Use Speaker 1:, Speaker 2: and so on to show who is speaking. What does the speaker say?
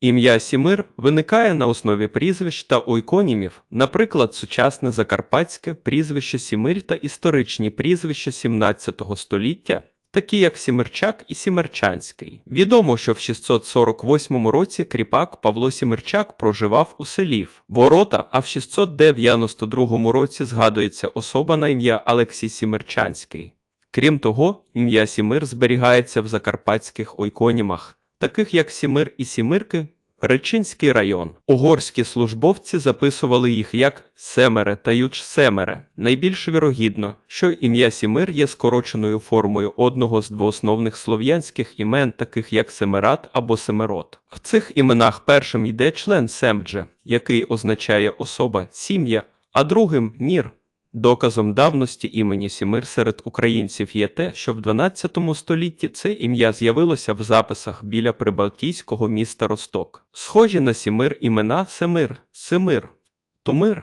Speaker 1: Ім'я Сімир виникає на основі прізвищ та ойконімів, наприклад, сучасне закарпатське прізвище Сімир та історичні прізвища 17 століття, такі як Сімирчак і Сімерчанський. Відомо, що в 648 році кріпак Павло Сімирчак проживав у селі Ворота, а в 692 році згадується особа на ім'я Олексій Сімерчанський. Крім того, ім'я Сімир зберігається в закарпатських ойконімах, таких як Сімир і Сімирки, Речинський район. Угорські службовці записували їх як Семере та Юч Семере. Найбільш вірогідно, що ім'я Сімир є скороченою формою одного з двоосновних слов'янських імен, таких як Семерат або Семерот. В цих іменах першим йде член Семдже, який означає особа, сім'я, а другим нір. Доказом давності імені Сімир серед українців є те, що в 12 столітті це ім'я з'явилося в записах біля прибалтійського міста Росток. Схожі на Сімир імена Семир, Семир, Томир,